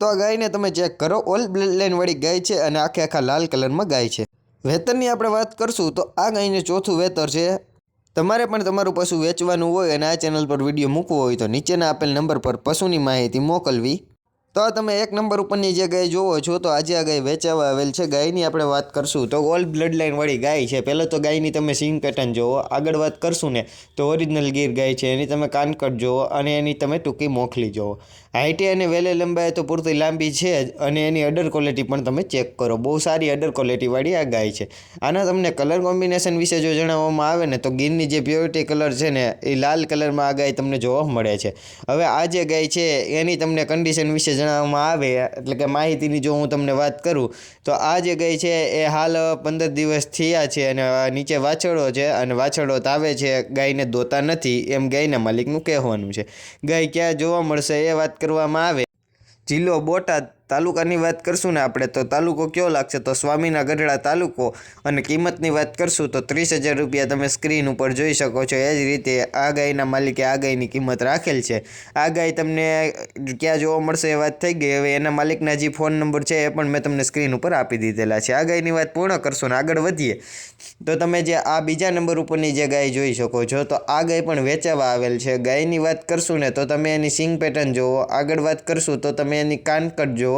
તો આ ગાયને તમે ચેક કરો. ઓલ બ્લડ લાઇનવાળી ગાય છે અને આખે આખા લાલ કલરમાં ગાય છે. વેતરની આપણે વાત કરશું તો આ ગાયને ચોથું વેતર છે. તમારે પણ તમારું પશુ વેચવાનું હોય અને આ ચેનલ પર વીડિયો મૂકવો હોય તો નીચેના આપેલ નંબર પર પશુની માહિતી મોકલવી. તો આ તમે એક નંબર ઉપરની જે ગાય જોવો છો તો આજે આ ગાય વેચાવા આવેલ છે. ગાયની આપણે વાત કરશું તો ઓલ બ્લડ લાઇનવાળી ગાય છે. પહેલાં તો ગાયની તમે સિંગ પેટર્ન જોવો. આગળ વાત કરશું ને તો ઓરિજિનલ ગીર ગાય છે. એની તમે કાનકટ જોવો અને એની તમે ટૂંકી મોખલી જોવો. હાઇટે અને વેલે લંબાઈ તો પૂરતી લાંબી છે જ અને એની અડર ક્વોલિટી પણ તમે ચેક કરો. બહુ સારી અડર ક્વોલિટીવાળી આ ગાય છે. આના તમને કલર કોમ્બિનેશન વિશે જો જણાવવામાં આવે ને તો ગીરની જે પ્યોરિટી કલર છે ને એ લાલ કલરમાં આ ગાય તમને જોવા મળે છે. હવે આ જે ગાય છે એની તમને કન્ડિશન વિશે જણાવવામાં આવે, એટલે કે માહિતીની જો હું તમને વાત કરું, તો આ જે ગાય છે એ હાલ પંદર દિવસ થયા છે અને નીચે વાછરડો છે અને વાછરડો તાવે છે, ગાયને દોતા નથી, એમ ગાયના માલિકનું કહેવાનું છે. ગાય ક્યાં જોવા મળશે એ વાત કરવામાં આવે. જિલ્લો બોટાદ તાલુકાની વાત કરશું ને આપણે, તો તાલુકો કયો લાગશે? તો સ્વામીના ગઢડા તાલુકો. અને કિંમતની વાત કરશું, તો ત્રીસ હજાર રૂપિયા તમે સ્ક્રીન ઉપર જોઈ શકો છો. એ જ રીતે આ ગાયના માલિકે આ ગાયની કિંમત રાખેલ છે. આ ગાય તમને ક્યાં જોવા મળશે એ વાત થઈ ગઈ. હવે એના માલિકના જે ફોન નંબર છે એ પણ મેં તમને સ્ક્રીન ઉપર આપી દીધેલા છે. આ ગાયની વાત પૂર્ણ કરશો ને આગળ વધીએ. તો તમે જે આ બીજા નંબર ઉપરની જે ગાય જોઈ શકો છો, તો આ ગાય પણ વેચાવા આવેલ છે. ગાયની વાત કરશું ને, તો તમે એની સિંગ પેટર્ન જુઓ. આગળ વાત કરશું, તો તમે એની કાનકટ જુઓ.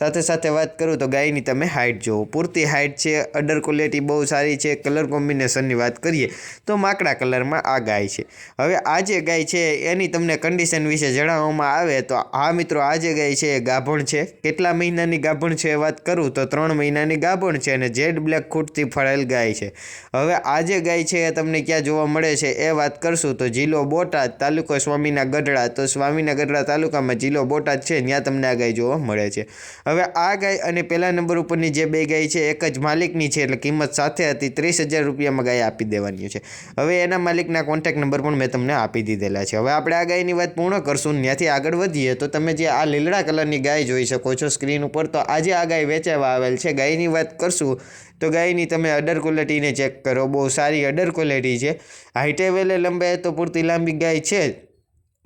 સાથે સાથે વાત કરું તો ગાયની તમે હાઇટ જુઓ પૂરતી હાઇટ છે અડર ક્વોલિટી બહુ સારી છે કલર કોમ્બિનેશનની વાત કરીએ તો માકડા કલરમાં આ ગાય છે. હવે આ જે ગાય છે એની તમને કન્ડિશન વિશે જણાવવામાં આવે તો આ મિત્રો, આ જે ગાય છે એ ગાભણ છે. કેટલા મહિનાની ગાભણ છે વાત કરું તો ત્રણ મહિનાની ગાભણ છે અને જેડ બ્લેક ખૂટથી ફળેલ ગાય છે. હવે આ જે ગાય છે એ તમને ક્યાં જોવા મળે છે એ વાત કરશું તો જિલ્લો બોટાદ તાલુકો સ્વામીના ગઢડા. તો સ્વામીના ગઢડા તાલુકામાં જિલ્લો બોટાદ છે, ત્યાં તમને આ ગાય જોવા મળે છે. હવે આ ગાય અને પહેલા નંબર ઉપરની જે બે ગાય છે, એક જ માલિકની છે, એટલે કિંમત સાથે હતી ત્રીસ હજાર રૂપિયામાં ગાય આપી દેવાની છે. હવે એના માલિકના કોન્ટેક્ટ નંબર પણ મેં તમને આપી દીધેલા છે. હવે આપણે આ ગાયની વાત પૂર્ણ કરશું ત્યાંથી આગળ વધીએ, તો તમે જે આ લીલડા કલરની ગાય જોઈ શકો છો સ્ક્રીન ઉપર. તો આજે આ ગાય વેચાવા આવેલ છે. ગાયની વાત કરશું, તો ગાયની તમે અડર ક્વોલિટીને ચેક કરો. બહુ સારી અડર ક્વોલિટી છે. હાઈટે વેલે લંબાઈ તો પૂરતી લાંબી ગાય છે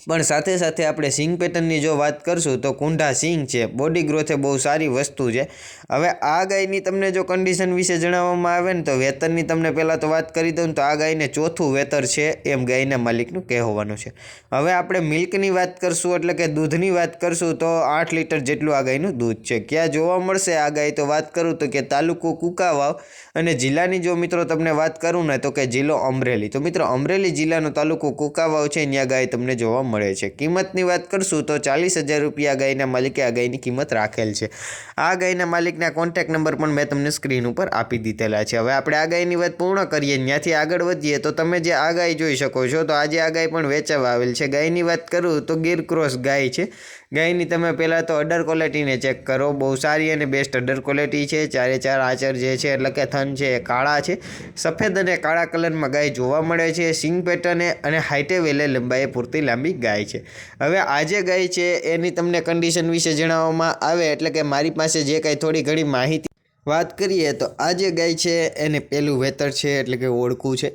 પણ સાથે સાથે આપણે સિંગ પેટર્નની જો વાત કરશું તો કુંઢા સિંગ છે. બોડી ગ્રોથ એ બહુ સારી વસ્તુ છે. હવે આ ગાયની તમને જો કન્ડિશન વિશે જણાવવામાં આવે ને તો વેતરની તમને પહેલાં તો વાત કરી દઉં તો આ ગાયને ચોથું વેતર છે એમ ગાયના માલિકનું કહેવાનું છે. હવે આપણે મિલ્કની વાત કરશું એટલે કે દૂધની વાત કરશું તો આઠ લીટર જેટલું આ ગાયનું દૂધ છે. ક્યાં જોવા મળશે આ ગાય? તો વાત કરું તો કે તાલુકો કુકાવાવ અને જિલ્લાની જો મિત્રો તમને વાત કરું ને તો કે જિલ્લો અમરેલી. તો મિત્રો અમરેલી જિલ્લાનો તાલુકો કુકાવાવ છે ત્યાં ગાય તમને જોવા મળે છે. કિંમતની વાત કરશું તો ચાલીસ હજાર રૂપિયા ગાયના માલિકે આ ગાયની કિંમત રાખેલ છે. આ ગાયના માલિકના કોન્ટેક્ટ નંબર પણ મેં તમને સ્ક્રીન ઉપર આપી દીધેલા છે. હવે આપણે આ ગાયની વાત પૂર્ણ કરીએ, ત્યાંથી આગળ વધીએ, તો તમે જે આ ગાય જોઈ શકો છો, તો આજે આ ગાય પણ વેચાવા આવેલ છે. ગાયની વાત કરું તો ગીર ક્રોસ ગાય છે. ગાયની તમે પહેલાં તો અડર ક્વોલિટીને ચેક કરો. બહુ સારી અને બેસ્ટ અડર ક્વોલિટી છે. ચારે ચાર આચર જે છે, એટલે કે થન છે, એ કાળા છે. સફેદ અને કાળા કલરમાં ગાય જોવા મળે છે. સિંગ પેટર્ને અને હાઇટે વેલે લંબાઈએ પૂરતી લાંબી ગાય છે. હવે આ જે ગાય છે એની તમને કન્ડિશન વિશે જણાવવામાં આવે એટલે કે મારી પાસે જે કાંઈ થોડી ઘણી માહિતી વાત કરીએ તો આ જે ગાય છે, એને પહેલું વેતર છે એટલે કે ઓળખું છે.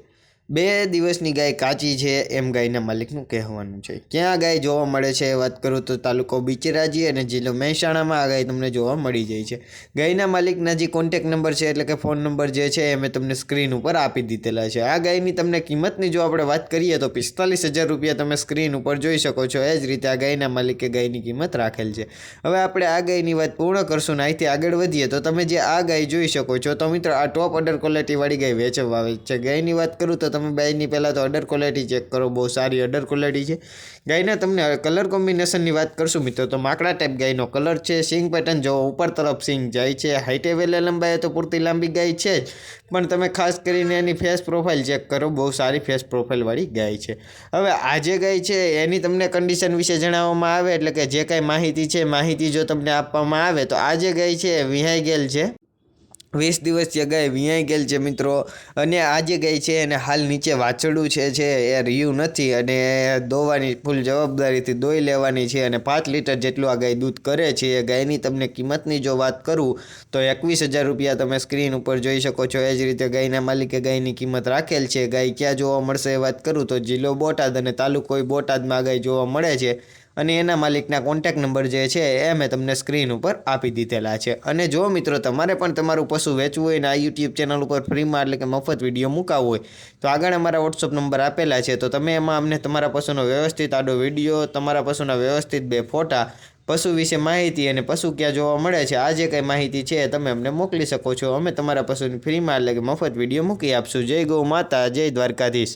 બે દિવસની ગાય કાચી છે એમ ગાયના માલિકનું કહેવાનું છે. ક્યાં ગાય જોવા મળે છે વાત કરું તો તાલુકો બિચરાજી અને જિલ્લો મહેસાણામાં આ ગાય તમને જોવા મળી જાય છે. ગાયના માલિકના જે કોન્ટેક નંબર છે એટલે કે ફોન નંબર જે છે એ મેં તમને સ્ક્રીન ઉપર આપી દીધેલા છે. આ ગાયની તમને કિંમતની જો આપણે વાત કરીએ તો પિસ્તાલીસ હજાર રૂપિયા તમે સ્ક્રીન ઉપર જોઈ શકો છો. એ જ રીતે આ ગાયના માલિકે ગાયની કિંમત રાખેલ છે. હવે આપણે આ ગાયની વાત પૂર્ણ કરશું ને અહીંથી આગળ વધીએ તો તમે જે આ ગાય જોઈ શકો છો તો મિત્રો આ ટોપ અડર ક્વોલિટીવાળી ગાય વેચવા આવે છે. ગાયની વાત કરું તો તમે ગાયની પહેલાં તો અડર ક્વોલિટી ચેક કરો, બહુ સારી અડર ક્વોલિટી છે. ગાયના તમને કલર કોમ્બિનેશનની વાત કરશું મિત્રો, તો માકડા ટાઈપ ગાયનો કલર છે સિંગ પેટર્ન જો ઉપર તરફ સિંગ જાય છે હાઈટે વેલે લંબાઈ તો પૂરતી લાંબી ગાય છે જ. પણ તમે ખાસ કરીને એની ફેસ પ્રોફાઇલ ચેક કરો, બહુ સારી ફેસ પ્રોફાઇલવાળી ગાય છે. હવે આ જે ગાય છે એની તમને કન્ડિશન વિશે જણાવવામાં આવે, એટલે કે જે કાંઈ માહિતી છે, માહિતી જો તમને આપવામાં આવે, તો આ જે ગાય છે, વિહાઈ ગેલ છે. વીસ દિવસ ગાય વિયાઈ ગયેલ છે મિત્રો. અને આ જે ગાય છે એને હાલ નીચે વાછડું છે છે એ રહ્યું નથી અને દોવાની ફૂલ જવાબદારીથી દોઈ લેવાની છે અને પાંચ લીટર જેટલું આ ગાય દૂધ કરે છે, એ ગાયની તમને કિંમતની જો વાત કરું, તો એકવીસ હજાર રૂપિયા તમે સ્ક્રીન ઉપર જોઈ શકો છો. એ જ રીતે ગાયના માલિકે ગાયની કિંમત રાખેલ છે. ગાય ક્યાં જોવા મળશે એ વાત કરું તો જિલ્લો બોટાદ અને તાલુકો બોટાદમાં ગાય જોવા મળે છે. અને એના માલિકના કોન્ટેક્ટ નંબર જે છે, એ મેં તમને સ્ક્રીન ઉપર આપી દીધેલા છે. અને જો મિત્રો તમારે પણ તમારું પશુ વેચવું હોય ને આ યુટ્યુબ ચેનલ ઉપર ફ્રીમાં એટલે કે મફત વીડિયો મુકાવો હોય, તો આગળ અમારા વોટ્સઅપ નંબર આપેલા છે. તો તમે એમાં અમને તમારા પશુનો વ્યવસ્થિત આડો વીડિયો તમારા પશુના વ્યવસ્થિત બે ફોટા, પશુ વિશે માહિતી અને પશુ ક્યાં જોવા મળે છે, આ જે કંઈ માહિતી છે તમે અમને મોકલી શકો છો. અમે તમારા પશુની ફ્રીમાં એટલે કે મફત વીડિયો મૂકી આપશું. જય ગૌ માતા, જય દ્વારકાધીશ.